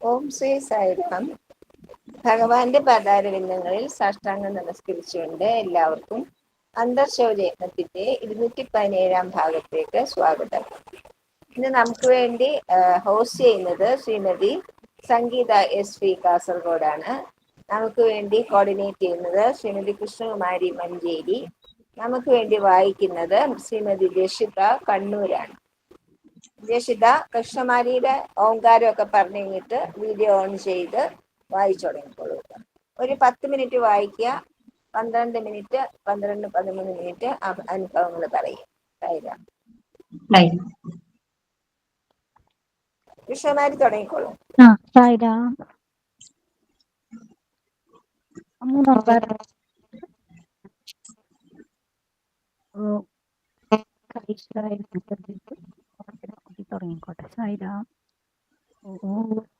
ഓം ശ്രീ സായിപ്പം ഭഗവാന്റെ പദാരവിന്ദങ്ങളിൽ സാഷ്ടാംഗം നമസ്കരിച്ചുകൊണ്ട് എല്ലാവർക്കും അന്തർശൗചയജ്ഞത്തിന്റെ ഇരുന്നൂറ്റി പതിനേഴാം ഭാഗത്തേക്ക് സ്വാഗതം. ഇന്ന് നമുക്ക് വേണ്ടി ഹോസ്റ്റ് ചെയ്യുന്നത് ശ്രീമതി സംഗീത എസ് വി കാസർഗോഡാണ്. നമുക്ക് വേണ്ടി കോർഡിനേറ്റ് ചെയ്യുന്നത് ശ്രീമതി കൃഷ്ണകുമാരി മഞ്ചേരി. നമുക്ക് വേണ്ടി വായിക്കുന്നത് ശ്രീമതി ജഷിത കണ്ണൂരാണ്. ജഷിത കൃഷ്ണമാരിയുടെ ഓങ്കാരമൊക്കെ പറഞ്ഞു കഴിഞ്ഞിട്ട് വീഡിയോ ഓൺ ചെയ്ത് വായിച്ചു തുടങ്ങിക്കോളൂ. ഒരു പത്ത് മിനിറ്റ് വായിക്കുക പന്ത്രണ്ട് മിനിറ്റ് പന്ത്രണ്ട് പതിമൂന്ന് മിനിറ്റ് അനുഭവങ്ങൾ പറയും. കൃഷ്ണമാരി തുടങ്ങിക്കോളൂ. ഓ സായിരാം മൂന്നാം ഓ തുടങ്ങിക്കോട്ടെ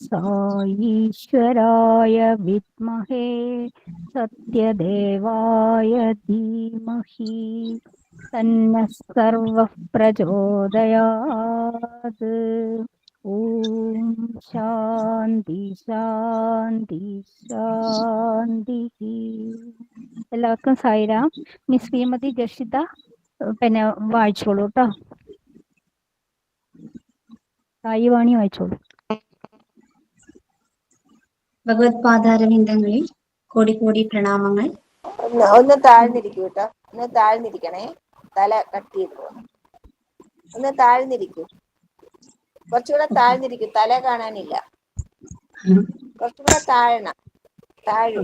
साईश्वराय विद्महे सत्यदेवाय धीमहि तन्नः सर्वः प्रचोदयात् ॐ ശാന്തി ശാന്തി ശാന്തി എല്ലാവർക്കും സായിരാം മിസ് ശ്രീമതി ജഷിത പിന്നെ വായിച്ചോളൂ കേട്ടോ സായി വാണി വായിച്ചോളൂ ഭഗവത് പാതാരവിന്ദങ്ങളിൽ കോടി കോടി പ്രണാമങ്ങൾ. ഒന്ന് ഒന്ന് താഴ്ന്നിരിക്കൂ കേട്ടോ ഒന്ന് താഴ്ന്നിരിക്കണേ. തല കട്ട് ചെയ്ത് പോകണം ഒന്ന് താഴ്ന്നിരിക്കൂ. കുറച്ചുകൂടെ താഴ്ന്നിരിക്കൂ. തല കാണാനില്ല. കുറച്ചുകൂടെ താഴണം. താഴു.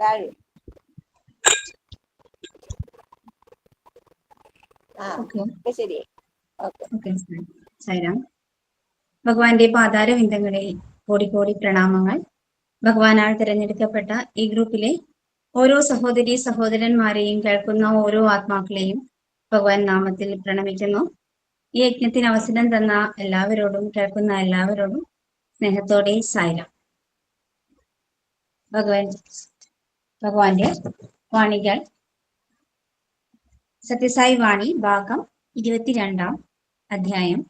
താഴു. സൈറാം ഭഗവാന്റെ പാതാരവിന്ദങ്ങളിൽ കോടി കോടി പ്രണാമങ്ങൾ. ഭഗവാനാൽ തിരഞ്ഞെടുക്കപ്പെട്ട ഈ ഗ്രൂപ്പിലെ ഓരോ സഹോദരി സഹോദരന്മാരെയും കേൾക്കുന്ന ഓരോ ആത്മാക്കളെയും ഭഗവാൻ നാമത്തിൽ പ്രണമിക്കുന്നു. ഈ യജ്ഞത്തിന് അവസരം തന്ന എല്ലാവരോടും കേൾക്കുന്ന എല്ലാവരോടും സ്നേഹത്തോടെ സായിരാം ഭഗവാൻ ഭഗവാന്റെ വാണികൾ. സത്യസായി വാണി ഭാഗം ഇരുപത്തിരണ്ടാം അധ്യായം.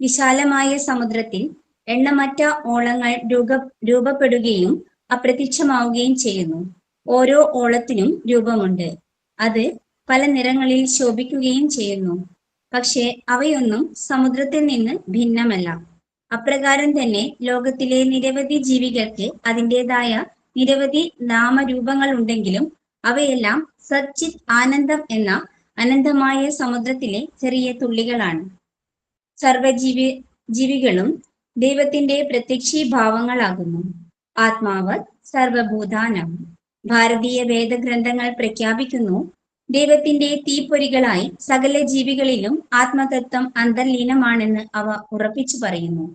വിശാലമായ സമുദ്രത്തിൽ എണ്ണമറ്റ ഓളങ്ങൾ രൂപ രൂപപ്പെടുകയും അപ്രത്യക്ഷമാവുകയും ചെയ്യുന്നു. ഓരോ ഓളത്തിനും രൂപമുണ്ട്. അത് പല നിറങ്ങളിൽ ശോഭിക്കുകയും ചെയ്യുന്നു. പക്ഷേ അവയൊന്നും സമുദ്രത്തിൽ നിന്ന് ഭിന്നമല്ല. അപ്രകാരം തന്നെ ലോകത്തിലെ നിരവധി ജീവികൾക്ക് അതിന്റെതായ നിരവധി നാമരൂപങ്ങൾ ഉണ്ടെങ്കിലും അവയെല്ലാം സച്ചിത് ആനന്ദം എന്ന അനന്തമായ സമുദ്രത്തിലെ ചെറിയ തുള്ളികളാണ്. സർവജീവി ജീവികളും ദൈവത്തിന്റെ പ്രത്യക്ഷീഭാവങ്ങളാകുന്നു. ആത്മാവ് സർവഭൂതാനം. ഭാരതീയ വേദഗ്രന്ഥങ്ങൾ പ്രഖ്യാപിക്കുന്നു ദൈവത്തിന്റെ തീപ്പൊരികളായി സകല ജീവികളിലും ആത്മതത്വം അന്തർലീനമാണെന്ന് അവ ഉറപ്പിച്ചു പറയുന്നു.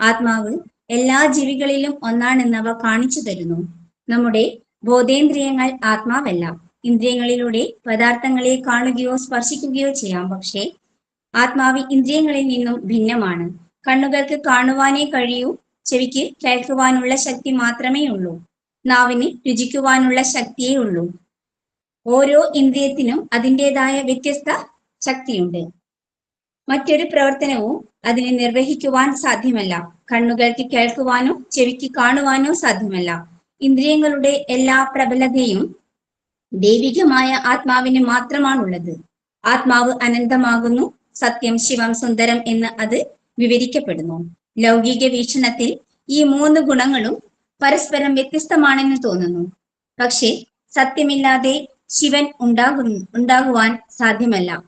ആത്മാവ് എല്ലാ ജീവികളിലും ഒന്നാണെന്ന് അവ കാണിച്ചു തരുന്നു. നമ്മുടെ ബോധേന്ദ്രിയങ്ങൾ ആത്മാവല്ല. ഇന്ദ്രിയങ്ങളിലൂടെ പദാർത്ഥങ്ങളെ കാണുകയോ സ്പർശിക്കുകയോ ചെയ്യാം. പക്ഷേ ആത്മാവ് ഇന്ദ്രിയങ്ങളിൽ നിന്നും ഭിന്നമാണ്. കണ്ണുകൾക്ക് കാണുവാനേ കഴിയൂ. ചെവിക്ക് കേൾക്കുവാനുള്ള ശക്തി മാത്രമേ ഉള്ളൂ. നാവിന് രുചിക്കുവാനുള്ള ശക്തിയേ ഉള്ളൂ. ഓരോ ഇന്ദ്രിയത്തിനും അതിന്റെതായ വ്യത്യസ്ത ശക്തിയുണ്ട്. മറ്റൊരു പ്രവർത്തനവും അതിനെ നിർവഹിക്കുവാൻ സാധ്യമല്ല. കണ്ണുകൾക്ക് കേൾക്കുവാനോ ചെവിക്ക് കാണുവാനോ സാധ്യമല്ല. ഇന്ദ്രിയങ്ങളുടെ എല്ലാ പ്രബലതയും ദൈവികമായ ആത്മാവിന് മാത്രമാണുള്ളത്. ആത്മാവ് അനന്തമാകുന്നു. സത്യം ശിവം സുന്ദരം എന്ന് അത് വിവരിക്കപ്പെടുന്നു. ലൗകിക വീക്ഷണത്തിൽ ഈ മൂന്ന് ഗുണങ്ങളും പരസ്പരം വ്യത്യസ്തമാണെന്ന് തോന്നുന്നു. പക്ഷേ സത്യമില്ലാതെ ശിവൻ ഉണ്ടാകുന്നു ഉണ്ടാകുവാൻ സാധ്യമല്ല.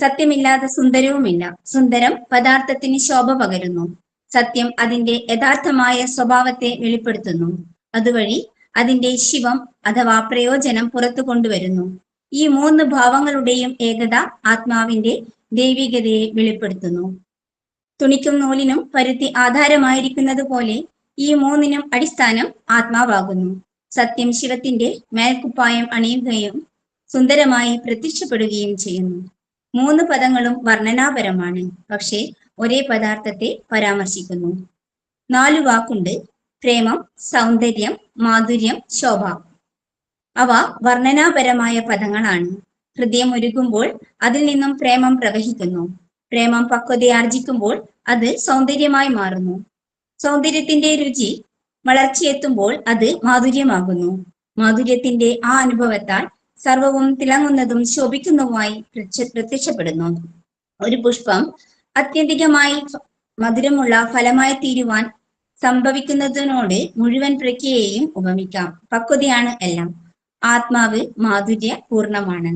സത്യമില്ലാതെ സുന്ദരവുമില്ല. സുന്ദരം പദാർത്ഥത്തിന് ശോഭ പകരുന്നു. സത്യം അതിന്റെ യഥാർത്ഥമായ സ്വഭാവത്തെ വെളിപ്പെടുത്തുന്നു. അതുവഴി അതിന്റെ ശിവം അഥവാ പ്രയോജനം പുറത്തു കൊണ്ടുവരുന്നു. ഈ മൂന്ന് ഭാവങ്ങളുടെയും ഏകത ആത്മാവിന്റെ ദൈവികതയെ വെളിപ്പെടുത്തുന്നു. തുണിക്കും നൂലിനും പരുത്തി ആധാരമായിരിക്കുന്നത് പോലെ ഈ മൂന്നിനും അടിസ്ഥാനം ആത്മാവാകുന്നു. സത്യം ശിവത്തിന്റെ മേൽക്കുപ്പായം അണിയുകയും സുന്ദരമായി പ്രത്യക്ഷപ്പെടുകയും ചെയ്യുന്നു. മൂന്ന് പദങ്ങളും വർണനാപരമാണ്. പക്ഷേ ഒരേ പദാർത്ഥത്തെ പരാമർശിക്കുന്നു. നാലു വാക്കുണ്ട്. പ്രേമം സൗന്ദര്യം മാധുര്യം ശോഭ. അവ വർണനാപരമായ പദങ്ങളാണ്. ഹൃദയം ഒരുകുമ്പോൾ അതിൽ നിന്നും പ്രേമം പ്രവഹിക്കുന്നു. പ്രേമം പക്വതയാർജിക്കുമ്പോൾ അത് സൗന്ദര്യമായി മാറുന്നു. സൗന്ദര്യത്തിന്റെ രുചി വളർച്ചയെത്തുമ്പോൾ അത് മാധുര്യമാകുന്നു. മാധുര്യത്തിന്റെ ആ അനുഭവത്താൽ സർവവും തിളങ്ങുന്നതും ശോഭിക്കുന്നതുമായി പ്രത്യക്ഷപ്പെടുന്നു. ഒരു പുഷ്പം അത്യന്തികമായി മധുരമുള്ള ഫലമായി തീരുവാൻ സംഭവിക്കുന്നതിനോട് മുഴുവൻ പ്രക്രിയയെയും ഉപമിക്കാം. പക്വതയാണ് എല്ലാം. ആത്മാവ് മാധുര്യ പൂർണമാണ്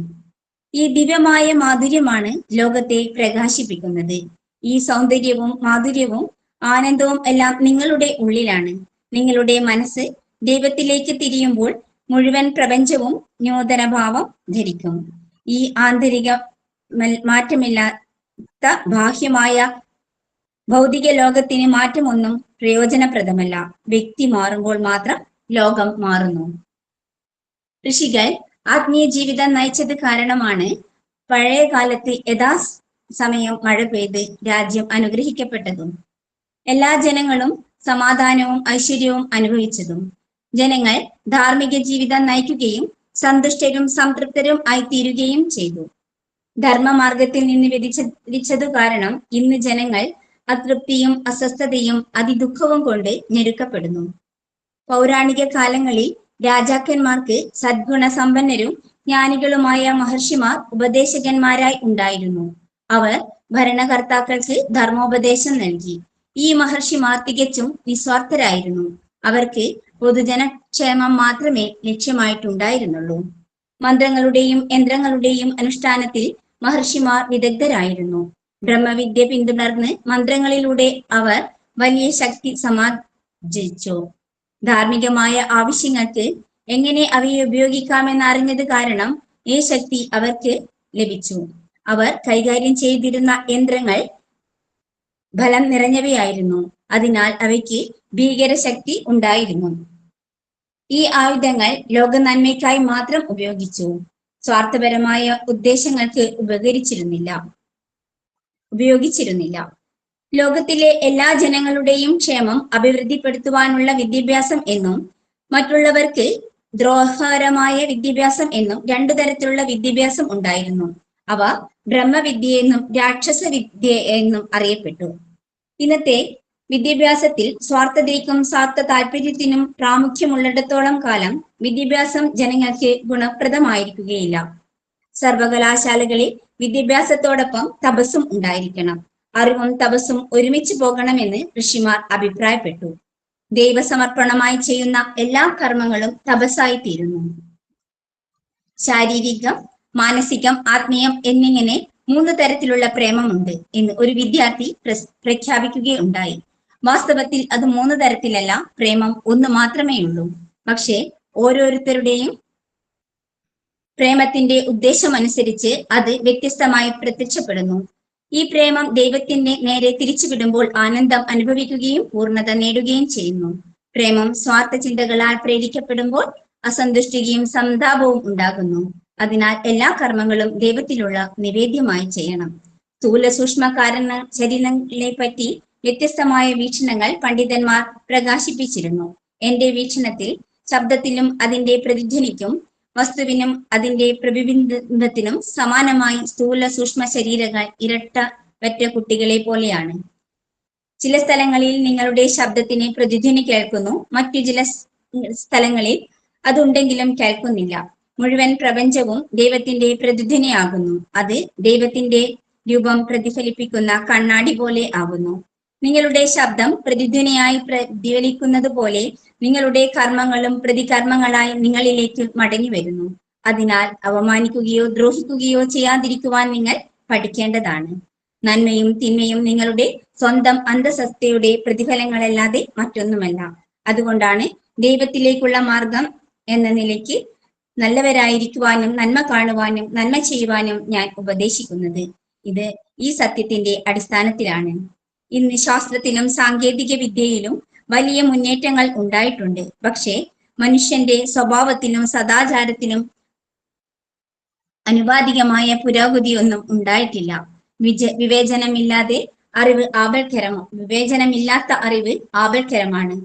ഈ ദിവ്യമായ മാധുര്യമാണ് ലോകത്തെ പ്രകാശിപ്പിക്കുന്നത്. ഈ സൗന്ദര്യവും മാധുര്യവും ആനന്ദവും എല്ലാം നിങ്ങളുടെ ഉള്ളിലാണ്. നിങ്ങളുടെ മനസ്സ് ദൈവത്തിലേക്ക് തിരിയുമ്പോൾ മുഴുവൻ പ്രപഞ്ചവും നൂതനഭാവം ധരിക്കും. ഈ ആന്തരിക മാറ്റമില്ലാത്ത ബാഹ്യമായ ഭൗതിക ലോകത്തിന് മാറ്റമൊന്നും പ്രയോജനപ്രദമല്ല. വ്യക്തി മാറുമ്പോൾ മാത്രം ലോകം മാറുന്നു. ഋഷികൾ ആത്മീയ ജീവിതം നയിച്ചത് കാരണമാണ് പഴയ കാലത്ത് യഥാ സമയം മഴ പെയ്ത് രാജ്യം അനുഗ്രഹിക്കപ്പെട്ടതും എല്ലാ ജനങ്ങളും സമാധാനവും ഐശ്വര്യവും അനുഭവിച്ചതും. ജനങ്ങൾ ധാർമ്മിക ജീവിതം നയിക്കുകയും സന്തുഷ്ടരും സംതൃപ്തരും ആയിത്തീരുകയും ചെയ്തു. ധർമ്മമാർഗത്തിൽ നിന്ന് വ്യതിച്ചതു കാരണം ഇന്ന് ജനങ്ങൾ അതൃപ്തിയും അസ്വസ്ഥതയും അതിദുഃഖവും കൊണ്ട് ഞെരുക്കപ്പെടുന്നു. പൗരാണിക കാലങ്ങളിൽ രാജാക്കന്മാർക്ക് സദ്ഗുണ സമ്പന്നരും ജ്ഞാനികളുമായ മഹർഷിമാർ ഉപദേശകന്മാരായി ഉണ്ടായിരുന്നു. അവർ ഭരണകർത്താക്കൾക്ക് ധർമ്മോപദേശം നൽകി. ഈ മഹർഷിമാർ തികച്ചും നിസ്വാർത്ഥരായിരുന്നു. അവർക്ക് പൊതുജനക്ഷേമം മാത്രമേ ലക്ഷ്യമായിട്ടുണ്ടായിരുന്നുള്ളൂ. മന്ത്രങ്ങളുടെയും യന്ത്രങ്ങളുടെയും അനുഷ്ഠാനത്തിൽ മഹർഷിമാർ വിദഗ്ധരായിരുന്നു. ബ്രഹ്മവിദ്യ പിന്തുടർന്ന് മന്ത്രങ്ങളിലൂടെ അവർ വലിയ ശക്തി സമാർജിച്ചു. ധാർമ്മികമായ ആവശ്യങ്ങൾക്ക് എങ്ങനെ അവയെ ഉപയോഗിക്കാമെന്ന് അറിഞ്ഞത് കാരണം ഈ ശക്തി അവർക്ക് ലഭിച്ചു. അവർ കൈകാര്യം ചെയ്തിരുന്ന യന്ത്രങ്ങൾ ഫലം നിറഞ്ഞവയായിരുന്നു. അതിനാൽ അവയ്ക്ക് ഭീകരശക്തി ഉണ്ടായിരുന്നു. ഈ ആയുധങ്ങൾ ലോക നന്മയ്ക്കായി മാത്രം ഉപയോഗിച്ചു. സ്വാർത്ഥപരമായ ഉദ്ദേശങ്ങൾക്ക് ഉപകരിച്ചിരുന്നില്ല. ഉപയോഗിച്ചിരുന്നില്ല. ലോകത്തിലെ എല്ലാ ജനങ്ങളുടെയും ക്ഷേമം അഭിവൃദ്ധിപ്പെടുത്തുവാനുള്ള വിദ്യാഭ്യാസം എന്നും മറ്റുള്ളവർക്ക് ദ്രോഹകരമായ വിദ്യാഭ്യാസം എന്നും രണ്ടു തരത്തിലുള്ള വിദ്യാഭ്യാസം ഉണ്ടായിരുന്നു. അവ ബ്രഹ്മവിദ്യ എന്നും രാക്ഷസ വിദ്യ എന്നും അറിയപ്പെട്ടു. ഇന്നത്തെ വിദ്യാഭ്യാസത്തിൽ സ്വാർത്ഥതയ്ക്കും സ്വാർത്ഥ താല്പര്യത്തിനും പ്രാമുഖ്യമുള്ളിടത്തോളം കാലം വിദ്യാഭ്യാസം ജനങ്ങൾക്ക് ഗുണപ്രദമായിരിക്കുകയില്ല. സർവകലാശാലകളിൽ വിദ്യാഭ്യാസത്തോടൊപ്പം തപസ്സും ഉണ്ടായിരിക്കണം. അറിവും തപസ്സും ഒരുമിച്ച് പോകണമെന്ന് ഋഷിമാർ അഭിപ്രായപ്പെട്ടു. ദൈവസമർപ്പണമായി ചെയ്യുന്ന എല്ലാ കർമ്മങ്ങളും തപസ്സായി തീരുന്നു ശാരീരികം മാനസികം ആത്മീയം എന്നിങ്ങനെ മൂന്ന് തരത്തിലുള്ള പ്രേമമുണ്ട് എന്ന് ഒരു വിദ്യാർത്ഥി പ്രഖ്യാപിക്കുകയുണ്ടായി. വാസ്തവത്തിൽ അത് മൂന്ന് തരത്തിലല്ല പ്രേമം ഒന്ന് മാത്രമേ ഉള്ളൂ. പക്ഷേ ഓരോരുത്തരുടെയും പ്രേമത്തിന്റെ ഉദ്ദേശം അനുസരിച്ച് അത് വ്യത്യസ്തമായി പ്രത്യക്ഷപ്പെടുന്നു. ഈ പ്രേമം ദൈവത്തിന്റെ നേരെ തിരിച്ചുവിടുമ്പോൾ ആനന്ദം അനുഭവിക്കുകയും പൂർണത നേടുകയും ചെയ്യുന്നു. പ്രേമം സ്വാർത്ഥ ചിന്തകളാൽ പ്രേരിക്കപ്പെടുമ്പോൾ അസന്തുഷ്ടിയും സന്താപവും ഉണ്ടാകുന്നു. അതിനാൽ എല്ലാ കർമ്മങ്ങളും ദൈവത്തിലുള്ള നിവേദ്യമായി ചെയ്യണം. സ്ഥൂല സൂക്ഷ്മ കാരണ ശരീരങ്ങളെ പറ്റി വ്യത്യസ്തമായ വീക്ഷണങ്ങൾ പണ്ഡിതന്മാർ പ്രകാശിപ്പിച്ചിരുന്നു. എന്റെ വീക്ഷണത്തിൽ ശബ്ദത്തിലും അതിന്റെ പ്രതിധ്വനിക്കും വസ്തുവിനും അതിന്റെ പ്രതിബിംബത്തിനും സമാനമായി സ്ഥൂല സൂക്ഷ്മ ശരീരങ്ങൾ ഇരട്ട വെറ്റ കുട്ടികളെ പോലെയാണ്. ചില സ്ഥലങ്ങളിൽ നിങ്ങളുടെ ശബ്ദത്തിന് പ്രതിധ്വനി കേൾക്കുന്നു. മറ്റു ചില സ്ഥലങ്ങളിൽ അതുണ്ടെങ്കിലും കേൾക്കുന്നില്ല. മുഴുവൻ പ്രപഞ്ചവും ദൈവത്തിന്റെ പ്രതിധ്വനിയാകുന്നു. അത് ദൈവത്തിന്റെ രൂപം പ്രതിഫലിപ്പിക്കുന്ന കണ്ണാടി പോലെ ആകുന്നു. നിങ്ങളുടെ ശബ്ദം പ്രതിധ്വനിയായി പ്രതിഫലിക്കുന്നത് പോലെ നിങ്ങളുടെ കർമ്മങ്ങളും പ്രതികർമ്മങ്ങളായി നിങ്ങളിലേക്ക് മടങ്ങി വരുന്നു. അതിനാൽ അവമാനിക്കുകയോ ദ്രോഹിക്കുകയോ ചെയ്യാതിരിക്കുവാൻ നിങ്ങൾ പഠിക്കേണ്ടതാണ്. നന്മയും തിന്മയും നിങ്ങളുടെ സ്വന്തം അന്തസത്തയുടെ പ്രതിഫലങ്ങളല്ലാതെ മറ്റൊന്നുമല്ല. അതുകൊണ്ടാണ് ദൈവത്തിലേക്കുള്ള മാർഗം എന്ന നിലയ്ക്ക് നല്ലവരായിരിക്കുവാനും നന്മ കാണുവാനും നന്മ ചെയ്യുവാനും ഞാൻ ഉപദേശിക്കുന്നത്. ഇത് ഈ സത്യത്തിന്റെ അടിസ്ഥാനത്തിലാണ്. ഇന്ന് ശാസ്ത്രത്തിലും സാങ്കേതിക വിദ്യയിലും വലിയ മുന്നേറ്റങ്ങൾ ഉണ്ടായിട്ടുണ്ട്. പക്ഷേ മനുഷ്യന്റെ സ്വഭാവത്തിലും സദാചാരത്തിലും അനുപാതികമായ പുരോഗതിയൊന്നും ഉണ്ടായിട്ടില്ല. വിജ വിവേചനമില്ലാതെ അറിവ് ആപൽക്കരമോ വിവേചനമില്ലാത്ത അറിവ് ആപൽക്കരമാണ്.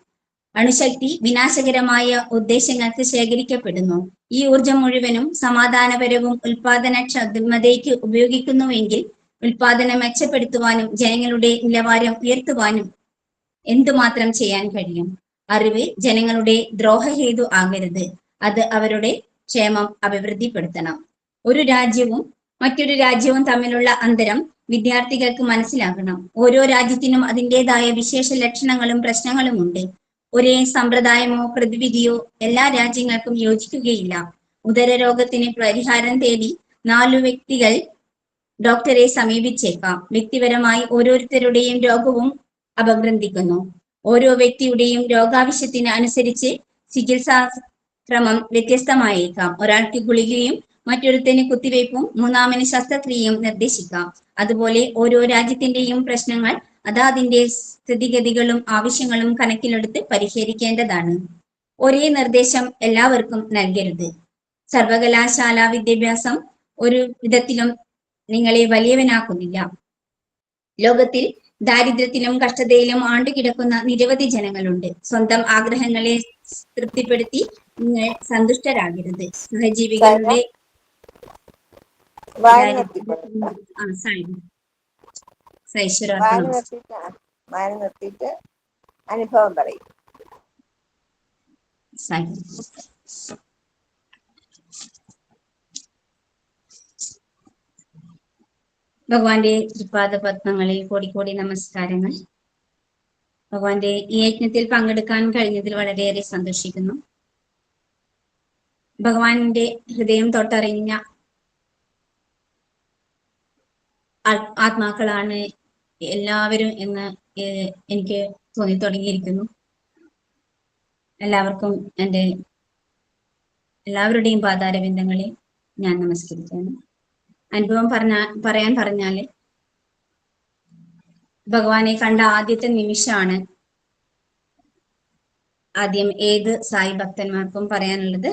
അണുശക്തി വിനാശകരമായ ഉദ്ദേശങ്ങൾക്ക് ശേഖരിക്കപ്പെടുന്നു. ഈ ഊർജം മുഴുവനും സമാധാനപരവും ഉൽപാദനക്ഷമതയ്ക്ക് ഉപയോഗിക്കുന്നുവെങ്കിൽ ഉൽപാദനം മെച്ചപ്പെടുത്തുവാനും ജനങ്ങളുടെ നിലവാരം ഉയർത്തുവാനും എന്തുമാത്രം ചെയ്യാൻ കഴിയും? അറിവ് ജനങ്ങളുടെ ദ്രോഹഹേതു ആകരുത്. അത് അവരുടെ ക്ഷേമം അഭിവൃദ്ധിപ്പെടുത്തണം. ഒരു രാജ്യവും മറ്റൊരു രാജ്യവും തമ്മിലുള്ള അന്തരം വിദ്യാർത്ഥികൾക്ക് മനസ്സിലാകണം. ഓരോ രാജ്യത്തിനും അതിന്റെതായ വിശേഷ ലക്ഷണങ്ങളും പ്രശ്നങ്ങളും ഉണ്ട്. ഒരേ സമ്പ്രദായമോ പ്രതിവിധിയോ എല്ലാ രാജ്യങ്ങൾക്കും യോജിക്കുകയില്ല. ഉദരരോഗത്തിന് പരിഹാരം തേടി നാലു വ്യക്തികൾ ഡോക്ടറെ സമീപിച്ചേക്കാം. വ്യക്തിപരമായി ഓരോരുത്തരുടെയും രോഗവും അപഗ്രന്ഥിക്കുന്നു. ഓരോ വ്യക്തിയുടെയും രോഗാവശ്യത്തിന് അനുസരിച്ച് ചികിത്സാ ക്രമം വ്യത്യസ്തമായേക്കാം. ഒരാൾക്ക് ഗുളികയും മറ്റൊരുത്തന് കുത്തിവയ്പും മൂന്നാമന് ശസ്ത്രക്രിയയും നിർദ്ദേശിക്കാം. അതുപോലെ ഓരോ രാജ്യത്തിന്റെയും പ്രശ്നങ്ങൾ അതാതിന്റെ സ്ഥിതിഗതികളും ആവശ്യങ്ങളും കണക്കിലെടുത്ത് പരിഹരിക്കേണ്ടതാണ്. ഒരേ നിർദ്ദേശം എല്ലാവർക്കും നൽകരുത്. സർവകലാശാല വിദ്യാഭ്യാസം ഒരു വിധത്തിലും നിങ്ങളെ വലിയവനാക്കുന്നില്ല. ലോകത്തിൽ ദാരിദ്ര്യത്തിലും കഷ്ടതയിലും ആണ്ടുകിടക്കുന്ന നിരവധി ജനങ്ങളുണ്ട്. സ്വന്തം ആഗ്രഹങ്ങളെ തൃപ്തിപ്പെടുത്തി നിങ്ങൾ സന്തുഷ്ടരാകരുത്. സഹജീവികളുടെ നിർത്തിയിട്ട് അനുഭവം പറയും. ഭഗവാന്റെ തൃപാദ പത്മങ്ങളിൽ കോടി കോടി നമസ്കാരങ്ങൾ. ഭഗവാന്റെ ഈ യജ്ഞത്തിൽ പങ്കെടുക്കാൻ കഴിഞ്ഞതിൽ വളരെയേറെ സന്തോഷിക്കുന്നു. ഭഗവാന്റെ ഹൃദയം തൊട്ടറിഞ്ഞ ആത്മാക്കളാണ് എല്ലാവരും എന്ന് എനിക്ക് തോന്നി തുടങ്ങിയിരിക്കുന്നു എല്ലാവർക്കും എന്റെ എല്ലാവരുടെയും പാതാരബിന്ദങ്ങളെ ഞാൻ നമസ്കരിക്കുന്നു. അനുഭവം പറഞ്ഞ പറയാൻ പറഞ്ഞാൽ ഭഗവാനെ കണ്ട ആദ്യത്തെ നിമിഷമാണ് ആദ്യം ഏത് സായി ഭക്തന്മാർക്കും പറയാനുള്ളത്.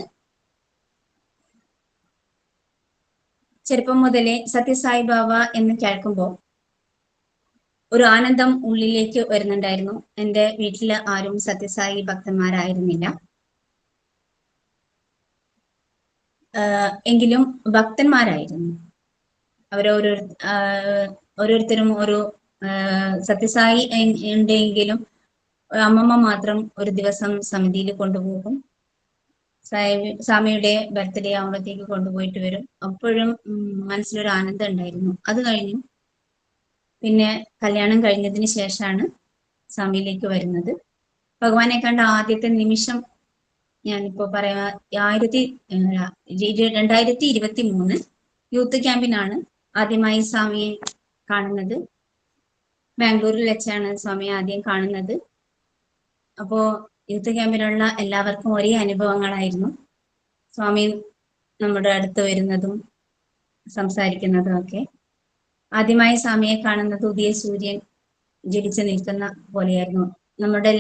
ചെറുപ്പം മുതലേ സത്യസായി ബാബ എന്ന് കേൾക്കുമ്പോൾ ഒരു ആനന്ദം ഉള്ളിലേക്ക് വരുന്നുണ്ടായിരുന്നു. എന്റെ വീട്ടിൽ ആരും സത്യസായി ഭക്തന്മാരായിരുന്നില്ല. എങ്കിലും ഭക്തന്മാരായിരുന്നു. അവരോരോ ഓരോരുത്തരും ഒരു സത്യസായി ഉണ്ടെങ്കിലും അമ്മമ്മ മാത്രം ഒരു ദിവസം സമിതിയിൽ കൊണ്ടുപോകും. സ്വാമിയുടെ ബർത്ത്ഡേ ആവുമ്പോഴത്തേക്ക് കൊണ്ടുപോയിട്ട് വരും. അപ്പോഴും മനസ്സിലൊരു ആനന്ദം ഉണ്ടായിരുന്നു. അത് കഴിഞ്ഞു പിന്നെ കല്യാണം കഴിഞ്ഞതിന് ശേഷമാണ് സ്വാമിയിലേക്ക് വരുന്നത്. ഭഗവാനെ കണ്ട ആദ്യത്തെ നിമിഷം ഞാനിപ്പോ പറയാ ആയിരത്തി രണ്ടായിരത്തി ഇരുപത്തി മൂന്ന് യൂത്ത് ക്യാമ്പിനാണ് ആദ്യമായി സ്വാമിയെ കാണുന്നത്. ബാംഗ്ലൂരിൽ വെച്ചാണ് സ്വാമിയെ ആദ്യം കാണുന്നത്. അപ്പോ യൂത്ത് ക്യാമ്പിലുള്ള എല്ലാവർക്കും ഒരേ അനുഭവങ്ങളായിരുന്നു. സ്വാമി നമ്മുടെ അടുത്ത് വരുന്നതും സംസാരിക്കുന്നതും ഒക്കെ. ആദ്യമായി സ്വാമിയെ കാണുന്നത് ഉദയ സൂര്യൻ ജ്വലിച്ചു നിൽക്കുന്ന പോലെയായിരുന്നു. നമ്മുടെ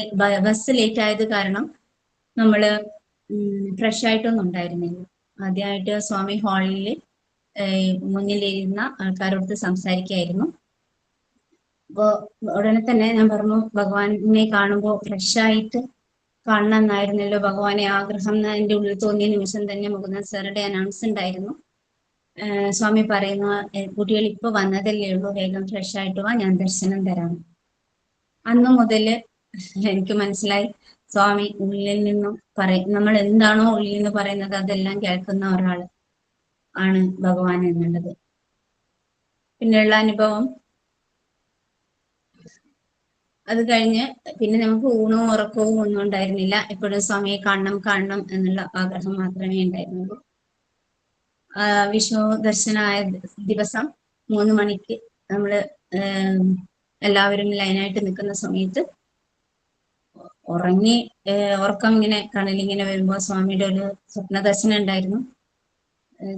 ബസ് ലേറ്റ് ആയത് കാരണം നമ്മൾ ഫ്രഷ് ആയിട്ടൊന്നും ഉണ്ടായിരുന്നില്ല. ആദ്യമായിട്ട് സ്വാമി ഹാളിൽ മുന്നിലിരുന്ന ആൾക്കാരോട് സംസാരിക്കായിരുന്നു. അപ്പോ ഉടനെ തന്നെ ഞാൻ പറഞ്ഞു ഭഗവാനെ കാണുമ്പോൾ ഫ്രഷ് ആയിട്ട് കാണണം എന്നായിരുന്നല്ലോ ഭഗവാനെ ആഗ്രഹം എന്ന് എന്റെ ഉള്ളിൽ തോന്നിയ നിമിഷം തന്നെ മുകുന്ദൻ സാറുടെ അനൗൺസ് ഉണ്ടായിരുന്നു. സ്വാമി പറയുന്നു കുട്ടികൾ ഇപ്പൊ വന്നതല്ലേ ഉള്ളൂ. വേഗം ഫ്രഷ് ആയിട്ട് വാ. ഞാൻ ദർശനം തരാം. അന്ന് മുതൽ എനിക്ക് മനസ്സിലായി സ്വാമി ഉള്ളിൽ നിന്നും പറയും നമ്മൾ എന്താണോ ഉള്ളിൽ നിന്ന് പറയുന്നത് അതെല്ലാം കേൾക്കുന്ന ഒരാൾ ആണ് ഭഗവാൻ എന്നുള്ളത്. പിന്നെയുള്ള അനുഭവം? അത് കഴിഞ്ഞ് പിന്നെ നമുക്ക് ഊണവും ഉറക്കവും ഒന്നും ഉണ്ടായിരുന്നില്ല. എപ്പോഴും സ്വാമിയെ കാണണം കാണണം എന്നുള്ള ആഗ്രഹം മാത്രമേ ഉണ്ടായിരുന്നുള്ളൂ. വിഷ്ണു ദർശനമായ ദിവസം മൂന്ന് മണിക്ക് നമ്മൾ എല്ലാവരും ലൈനായിട്ട് നിൽക്കുന്ന സമയത്ത് ഉറങ്ങി ഉറക്കം ഇങ്ങനെ കണലിങ്ങനെ വരുമ്പോൾ സ്വാമിയുടെ ഒരു സ്വപ്ന ദർശനം ഉണ്ടായിരുന്നു.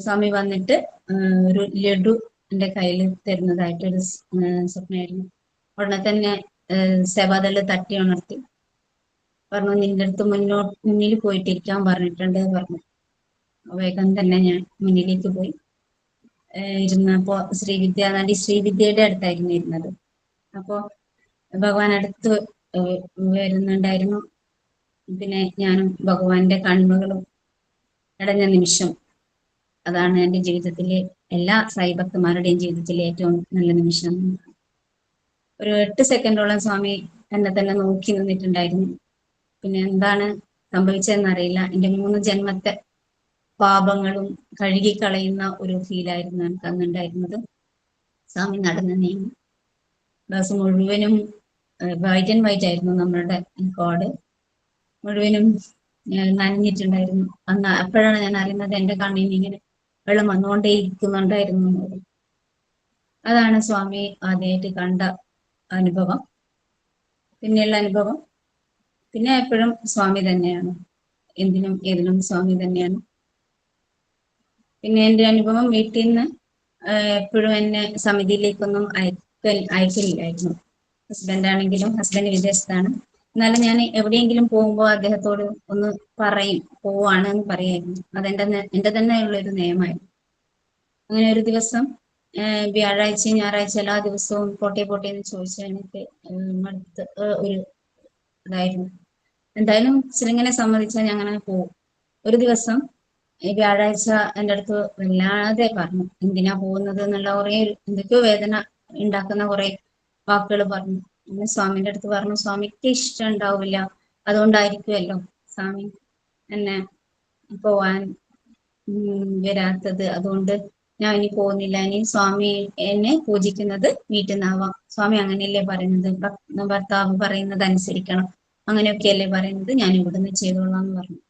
സ്വാമി വന്നിട്ട് ഒരു ലഡു എന്റെ കയ്യിൽ തരുന്നതായിട്ടൊരു ഒരു സ്വപ്നമായിരുന്നു. ഉടനെ തന്നെ സെവാദൽ തട്ടി ഉണർത്തി. പറഞ്ഞു നിന്റെ അടുത്ത് മുന്നോട്ട് മുന്നിൽ പോയിട്ടിരിക്കാൻ പറഞ്ഞിട്ടുണ്ട് പറഞ്ഞു. വേഗം തന്നെ ഞാൻ മുന്നിലേക്ക് പോയി. ഇരുന്നപ്പോ ശ്രീവിദ്യ നടി ശ്രീവിദ്യയുടെ അടുത്തായിരുന്നു ഇരുന്നത്. അപ്പോ ഭഗവാൻ അടുത്ത് വരുന്നുണ്ടായിരുന്നു. പിന്നെ ഞാനും ഭഗവാന്റെ കണ്ണുകളും അടഞ്ഞ നിമിഷം അതാണ് എന്റെ ജീവിതത്തിലെ എല്ലാ സായി ഭക്തന്മാരുടെയും ജീവിതത്തിലെ ഏറ്റവും നല്ല നിമിഷം. ഒരു എട്ട് സെക്കൻഡോളം സ്വാമി എന്നെ തന്നെ നോക്കി നിന്നിട്ടുണ്ടായിരുന്നു. പിന്നെ എന്താണ് സംഭവിച്ചതെന്നറിയില്ല എന്റെ മൂന്ന് ജന്മത്തെ പാപങ്ങളും കഴുകിക്കളയുന്ന ഒരു ഫീലായിരുന്നു എനിക്ക് അന്നുണ്ടായിരുന്നത്. സ്വാമി നടന്നു നീ ബസ് മുഴുവനും വൈറ്റ് ആൻഡ് വൈറ്റ് ആയിരുന്നു നമ്മളുടെ കോഡ് മുഴുവനും നനഞ്ഞിട്ടുണ്ടായിരുന്നു. അന്ന് അപ്പോഴാണ് ഞാൻ അറിയുന്നത് എന്റെ കണ്ണിൽ നിന്ന് ഇങ്ങനെ വെള്ളം വന്നുകൊണ്ടേ ഇരിക്കുന്നുണ്ടായിരുന്നു. അതാണ് സ്വാമി ആദ്യമായിട്ട് കണ്ട അനുഭവം. പിന്നെയുള്ള അനുഭവം പിന്നെ എപ്പോഴും സ്വാമി തന്നെയാണ്. എന്തിനും ഏതിനും സ്വാമി തന്നെയാണ്. പിന്നെ എന്റെ അനുഭവം വീട്ടിൽ നിന്ന് എപ്പോഴും എന്നെ സമിതിയിലേക്കൊന്നും അയക്ക അയക്കില്ലായിരുന്നു ഹസ്ബൻഡ് ആണെങ്കിലും ഹസ്ബൻഡ് വിദേശത്താണ്. എന്നാലും ഞാൻ എവിടെയെങ്കിലും പോകുമ്പോൾ അദ്ദേഹത്തോട് ഒന്ന് പറയും പോവാണ് എന്ന് പറയായിരുന്നു. അതെന്റെ എന്റെ തന്നെ ഉള്ള ഒരു നിയമമായിരുന്നു. അങ്ങനെ ഒരു ദിവസം വ്യാഴാഴ്ചയും വ്യാഴാഴ്ച ഞായറാഴ്ച എല്ലാ ദിവസവും പോട്ടെ പോട്ടെ എന്ന് ചോദിച്ചാൽ എനിക്ക് ഒരു ഇതായിരുന്നു. എന്തായാലും ചിലങ്ങനെ സമ്മതിച്ചാൽ ഞാൻ അങ്ങനെ പോകും. ഒരു ദിവസം വ്യാഴാഴ്ച എന്റെ അടുത്ത് വല്ലാതെ പറഞ്ഞു എന്തിനാ പോകുന്നത്? എന്നുള്ള കുറെ എന്തൊക്കെയോ വേദന ഉണ്ടാക്കുന്ന കുറെ വാക്കുകൾ പറഞ്ഞു. പിന്നെ സ്വാമിന്റെ അടുത്ത് പറഞ്ഞു സ്വാമിക്ക് ഇഷ്ടം ഉണ്ടാവില്ല അതുകൊണ്ടായിരിക്കുമല്ലോ സ്വാമി എന്നെ പോവാൻ വരാത്തത്. അതുകൊണ്ട് ഞാൻ ഇനി പോകുന്നില്ല. ഇനി സ്വാമി എന്നെ പൂജിക്കുന്നത് വീട്ടിൽ നിന്നാവാം. സ്വാമി അങ്ങനെയല്ലേ പറയുന്നത്? ഭർത്താവ് പറയുന്നത് അനുസരിക്കണം. അങ്ങനെയൊക്കെയല്ലേ പറയുന്നത്? ഞാൻ ഇവിടുന്ന് ചെയ്തോളാം എന്ന് പറഞ്ഞു.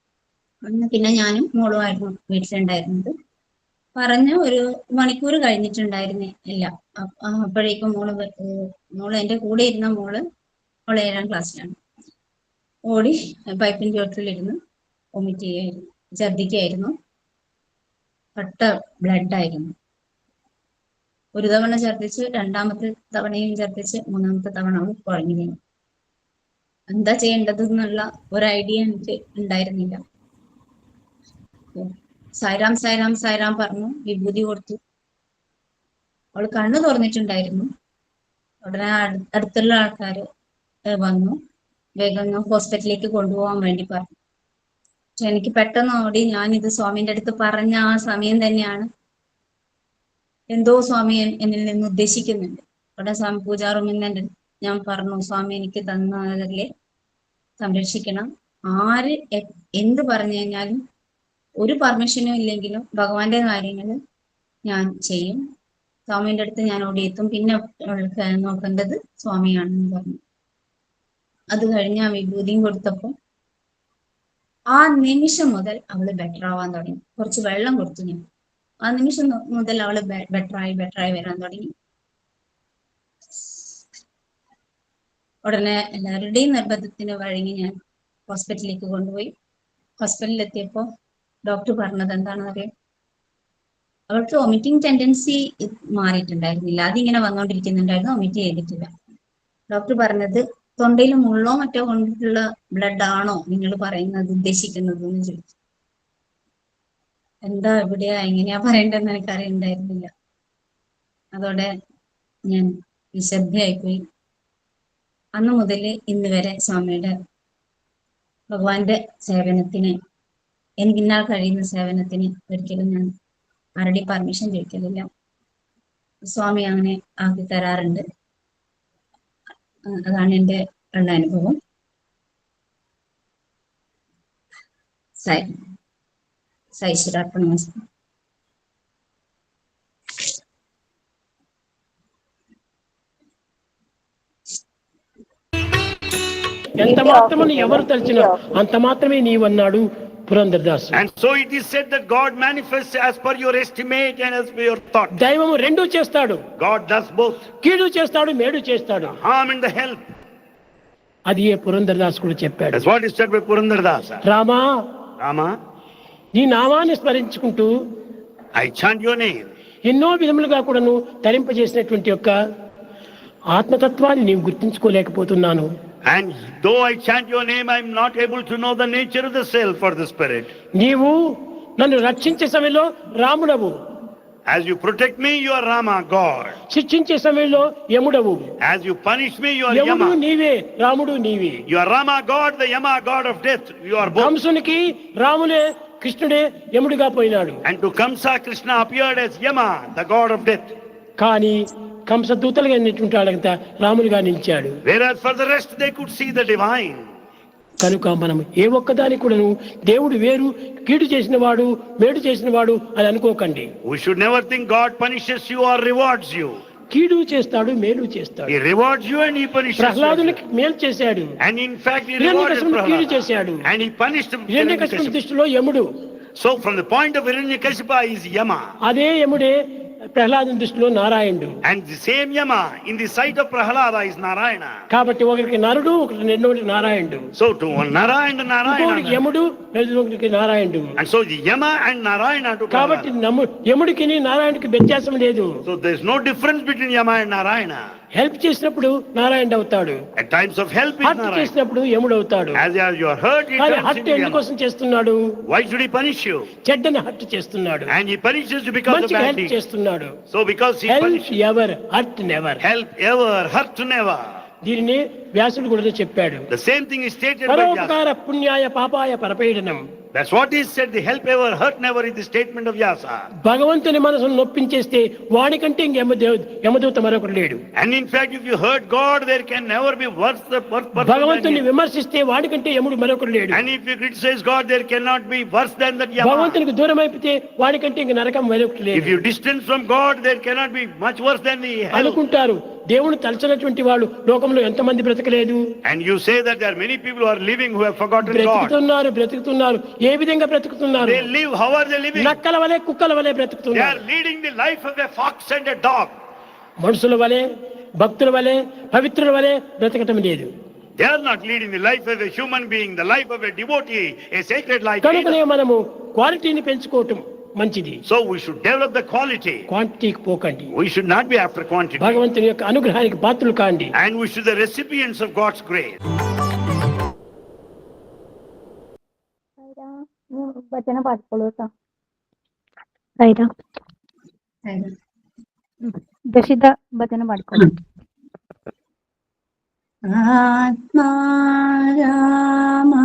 പിന്നെ ഞാനും മോളുമായിരുന്നു വീട്ടിലുണ്ടായിരുന്നത്. പറഞ്ഞ് ഒരു മണിക്കൂർ കഴിഞ്ഞിട്ടുണ്ടായിരുന്നേ ഇല്ല അപ്പോഴേക്കും മോൾ മോൾ എന്റെ കൂടെ ഇരുന്ന മോൾ മോൾ ഏഴാം ക്ലാസ്സിലാണ്. ഓടി പൈപ്പിന്റെ ചോട്ടിലിരുന്ന് വൊമിറ്റ് ചെയ്യായിരുന്നു ഛർദിക്കായിരുന്നു കട്ട ബ്ലഡ് ആയിരുന്നു. ഒരു തവണ ഛർദിച്ച് രണ്ടാമത്തെ തവണയും ഛർദിച്ച് മൂന്നാമത്തെ തവണ അവൾ കുഴഞ്ഞു വീണു. എന്താ ചെയ്യേണ്ടത് എന്നുള്ള ഒരു ഐഡിയ എനിക്ക് ഉണ്ടായിരുന്നില്ല. സായിരാം സായിരാം സായിരാം പറഞ്ഞു. വിഭൂതി കൊടുത്തു. അവൾ കണ്ണു തുറന്നിട്ടുണ്ടായിരുന്നു. ഉടനെ അടുത്തുള്ള ആൾക്കാർ വന്നു. വേഗം ഹോസ്പിറ്റലിലേക്ക് കൊണ്ടുപോകാൻ വേണ്ടി പറഞ്ഞു. പക്ഷെ എനിക്ക് പെട്ടെന്ന് ഓടി. ഞാൻ ഇത് സ്വാമിന്റെ അടുത്ത് പറഞ്ഞ ആ സമയം തന്നെയാണ്. എന്തോ സ്വാമി എന്നിൽ നിന്ന് ഉദ്ദേശിക്കുന്നുണ്ട്. അവിടെ സ്വാമി പൂജാ റൂമിൽ ഞാൻ പറഞ്ഞു സ്വാമി എനിക്ക് തന്നതല്ലേ സംരക്ഷിക്കണം. ആര് എന്ത് പറഞ്ഞു കഴിഞ്ഞാലും ഒരു പെർമിഷനും ഇല്ലെങ്കിലും ഭഗവാന്റെ കാര്യങ്ങൾ ഞാൻ ചെയ്യും. സ്വാമിന്റെ അടുത്ത് ഞാൻ ഓടിയെത്തും. പിന്നെ നോക്കേണ്ടത് സ്വാമിയാണെന്ന് പറഞ്ഞു. അത് കഴിഞ്ഞ് ആ വിഭൂതിയും കൊടുത്തപ്പോൾ ആ നിമിഷം മുതൽ അവൾ ബെറ്റർ ആവാൻ തുടങ്ങി. കുറച്ച് വെള്ളം കൊടുത്തു ഞാൻ. ആ നിമിഷം മുതൽ അവൾ ബെറ്റർ ആയി വരാൻ തുടങ്ങി. ഉടനെ എല്ലാവരുടെയും നിർബന്ധത്തിന് വഴങ്ങി ഞാൻ ഹോസ്പിറ്റലിലേക്ക് കൊണ്ടുപോയി. ഹോസ്പിറ്റലിൽ എത്തിയപ്പോൾ ഡോക്ടർ പറഞ്ഞത് എന്താണെന്ന് അറിയാം അവൾക്ക് വൊമിറ്റിംഗ് ടെൻഡൻസി മാറിയിട്ടുണ്ടായിരുന്നില്ല. അതിങ്ങനെ വന്നുകൊണ്ടിരിക്കുന്നുണ്ടായിരുന്നു വൊമിറ്റ് ചെയ്തിട്ടില്ല. ഡോക്ടർ പറഞ്ഞത് തൊണ്ടയിൽ മുള്ളോ മറ്റോ കൊണ്ടിട്ടുള്ള ബ്ലഡ് ആണോ നിങ്ങൾ പറയുന്നത് ഉദ്ദേശിക്കുന്നത് എന്ന് ചോദിച്ചു. എന്താ എവിടെയാ എങ്ങനെയാ പറയേണ്ടതെന്ന് എനിക്ക് അറിയണ്ടായിരുന്നില്ല അതോടെ ഞാൻ നിശബ്ദയായിപ്പോയി അന്ന് മുതൽ ഇന്ന് വരെ സ്വാമിയുടെ ഭഗവാന്റെ സേവനത്തിന് എനിക്ക് ഇന്നാൽ കഴിയുന്ന സേവനത്തിന് ഒരിക്കലും ഞാൻ ആരുടെ പെർമിഷൻ ചോദിക്കലില്ല സ്വാമി അങ്ങനെ ആക്കി തരാറുണ്ട് ആ, അതാണ് എൻ്റെ ഉള്ള അനുഭവം സായി സായി ശ്രീരാർപ്പണമസ്തു ఎంత ఈ మాత్రమని ఆఫీస్ ఎవరు ఈ తలిచినా ఆఫీస్. అంత మాత్రమే నీవన్నాడు Purandardas and so it is said that God manifest as per your estimate and as per your thought దైవం రెండు చేస్తాడు. గాడ్ డస్ బోత్ కీడు చేస్తాడు మేడు చేస్తాడు. హామ్ ఇన్ ద హెల్ప్ అది ఏ పురంధర్దాస్ కూడా చెప్పాడు. What is said by Purandardas Rama Rama? నీ నామాన్ని స్మరించుకుంటూ ఐ చాంట్ యువర్ నేమ్ ఎన్నో విధములుగా కూడాను తరింపజేసినటువంటి యొక్క ఆత్మతత్వాన్ని నేను గుర్తుంచుకోలేకపోతున్నాను. And though I chant your name, I am not able to know the nature of the self or the spirit. నీవు నన్ను రక్షించే సమయంలో రాముడవు As you protect me, you are Rama, God. శిక్షించే సమయంలో యముడవు As you punish me, you are యముడు Yama. నీవే రాముడు నీవే You are Rama, God, the Yama, God of death. You are both. కంసునికి రాములే కృష్ణుడే యముడిగా పోయినాడు And to Kamsa, Krishna appeared as Yama, the God of death. కానీ కంసదూతలుగా ఎన్నిటువంటి వాళ్ళంతా రాములుగా నిలిచాడు. కనుక మనం ఏ ఒక్కదాని కూడాను దేవుడు వేరు కీడు చేసిన వాడు వేడు చేసిన వాడు అని అనుకోకండి. We should never think God punishes you or rewards you కీడు చేస్తాడు మేలు చేస్తాడు. He rewards you and he punishes ప్రహ్లాదునికి మేలు చేశాడు. And in fact he rewarded కీడు చేశాడు. అండ్ హి పనిష్డ్ హిరణ్యకశిపుని దృష్టిలో యముడు. So from the point of Hiranyakashipa is Yama అదే యముడే ప్రహ్లాదం దృష్టిలో నారాయణుడు. And the same Yama in the sight of Prahlada is Narayana కాబట్టి ఒకరికి నరుడు ఒకరికి రెండోకి నారాయణుడు. So to one Narayana Narayana యముడు రెండోకి నారాయణుడు. And so the Yama and Narayana కాబట్టి యముడికి నారాయణుడికి వ్యత్యాసం లేదు. So there is no difference between Yama and Narayana help చేసినప్పుడు నారాయణ అవుతాడు. At times of help hurt చేసినప్పుడు యముడు అవుతాడు. As as you are hurt it కానీ హర్ట్ ఎందుకోసం చేస్తున్నాడు? Why should he punish you చెడ్డని hurt చేస్తున్నాడు. And he punishes you because of help చేస్తున్నాడు. So because he help ever hurt never help ever hurt never దీనిని వ్యాసుడు కూడా చెప్పాడు. The same thing is stated by పరోపకార పుణ్యాయ పాపాయ పరపేడనం. That's what is said the help ever hurt never in the statement of Vyasa భగవంతుని మనసును నొప్పించేస్తే వాడికంటే ఇంకా యమదేవ్ యమదూత మరొకడు లేడు. And in fact if you hurt god there can never be worse the perfect భగవంతుని విమర్శిస్తే వాడి కంటే యముడు మరొకరు లేడు. And if you criticize god there can not be worse than that Yama భగవంతునికి దూరం అయిపోతే వాడికంటే ఇంకా నరకం మరొకటి లేదు. If you distance from god there can not be much worse than the hell అనుకుంటారు దేవుని తలచినటువంటి వాళ్ళు లోకంలో ఎంతమంది మంది బ్రతకలేదు and you say that there many people are living who have forgotten god బ్రతుకుతున్నారు బ్రతుకుతున్నారు. ఏ విధంగా బ్రతుకుతున్నారు? They live how are they living నక్కల వలే కుక్కల వలే బ్రతుకుతున్నారు. They are leading the life of a fox and a dog మనుషుల వలే భక్తుల వలే పవిత్రుల వలే బ్రతకటం లేదు. They are not leading the life of a human being the life of a devotee a sacred life కనుకనే మనము క్వాలిటీని పెంచుకోవటం. మంచిది so we should develop the quality క్వాంటిటీకి పోకండి we should not be after quantity భగవంతుని యొక్క అనుగ్రహానికి పాత్రలు కాండి and we should the recipients of god's grace वचन पाठ करू होता साईरा जशिता वचन पाठ करू आत्मा रामा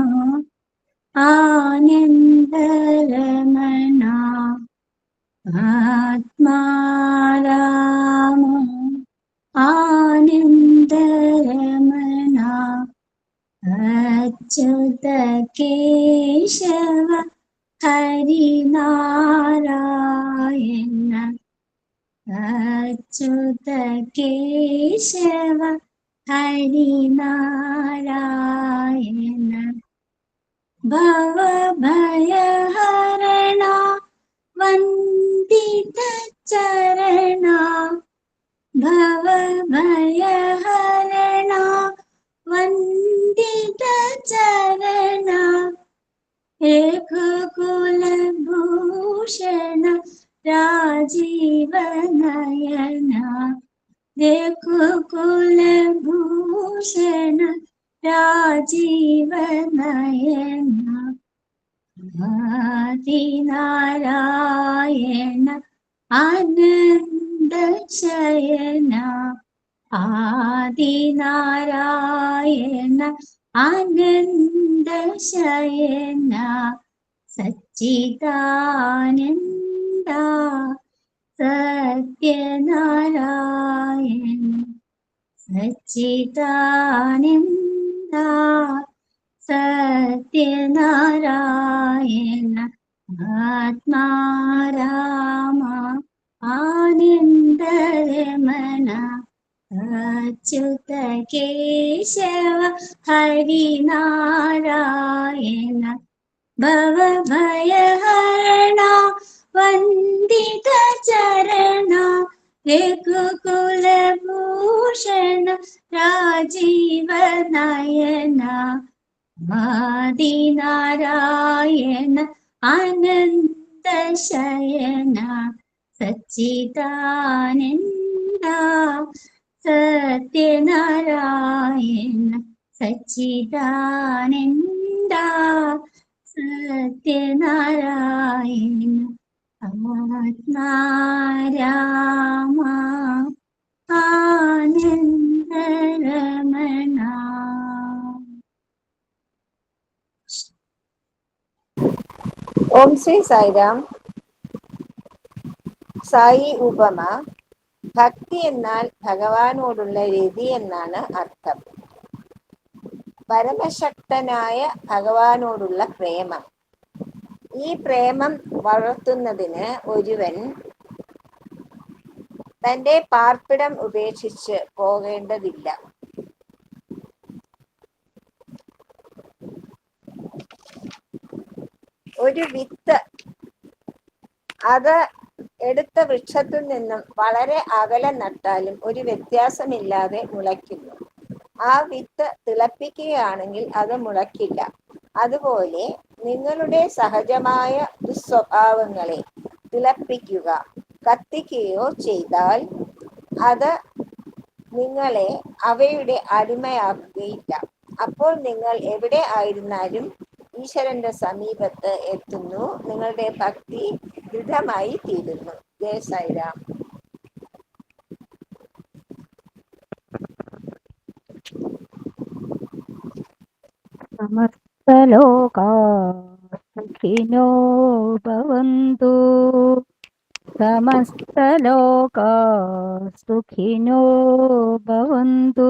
ആനന്ദരമണ ആത്മാ രാമ ആനന്ദരമണ അച്യുത കേശവ ഹരിനാരായണ അച്യുത കേശവ ഹരിനാരായണ ചരണ ഭവഭയഹരണ വന്ദിത ചരണ രഘുകുലഭൂഷണ രാജീവനയന. രഘുകുലഭൂഷണ രാജീവനയന. ആദിനാരായണ ആനന്ദശയന ആദിനാരായണ ആനന്ദശയന സച്ചിദാനന്ദ സത്യനാരായണ സച്ചിദാനന്ദ സത്യനാരായണ ആത്മാരാമ ആനന്ദരമണ അച്യുത കേശവ ഹരിനാരായണ ഭവഭയഹരണ വന്ദിത ചരണ രഘുകുലഭൂഷണ രാജീവ നയന ആദിനാരായണ അനന്ത ശയന സച്ചിദാനന്ദ സത്യനാരായണ സച്ചിദാനന്ദ സത്യനാരായണ ആത്മാരാമ ആനന്ദരമണ. ഓം ശ്രീ സായിരാം സായി ഉപമ ഭക്തി എന്നാൽ ഭഗവാനോടുള്ള രതി എന്നാണ് അർത്ഥം. പരമശക്തനായ ഭഗവാനോടുള്ള പ്രേമം. ഈ പ്രേമം വളർത്തുന്നതിന് ഒരുവൻ തന്റെ പാർപ്പിടം ഉപേക്ഷിച്ച് പോകേണ്ടതില്ല. ഒരു വിത്ത് അത് എടുത്ത വൃക്ഷത്തിൽ നിന്നും വളരെ അകലെ നട്ടാലും ഒരു വ്യത്യാസമില്ലാതെ മുളയ്ക്കുന്നു. ആ വിത്ത് തിളപ്പിക്കുകയാണെങ്കിൽ അത് മുളയ്ക്കില്ല. അതുപോലെ നിങ്ങളുടെ സഹജമായ ദുസ്വഭാവങ്ങളെ തിളപ്പിക്കുക കത്തിക്കുകയോ ചെയ്താൽ അത് നിങ്ങളെ അവയുടെ അടിമയാക്കുകയില്ല. അപ്പോൾ നിങ്ങൾ എവിടെ ആയിരുന്നാലും ഈശ്വരന്റെ സമീപത്ത് എത്തുന്നു. നിങ്ങളുടെ ഭക്തി ദൃഢമായി തീരുന്നു. ജയ സായിരാം. സമസ്തലോകാ സുഖിനോ ഭവന്തു സമസ്തലോകാ സുഖിനോ ഭവന്തു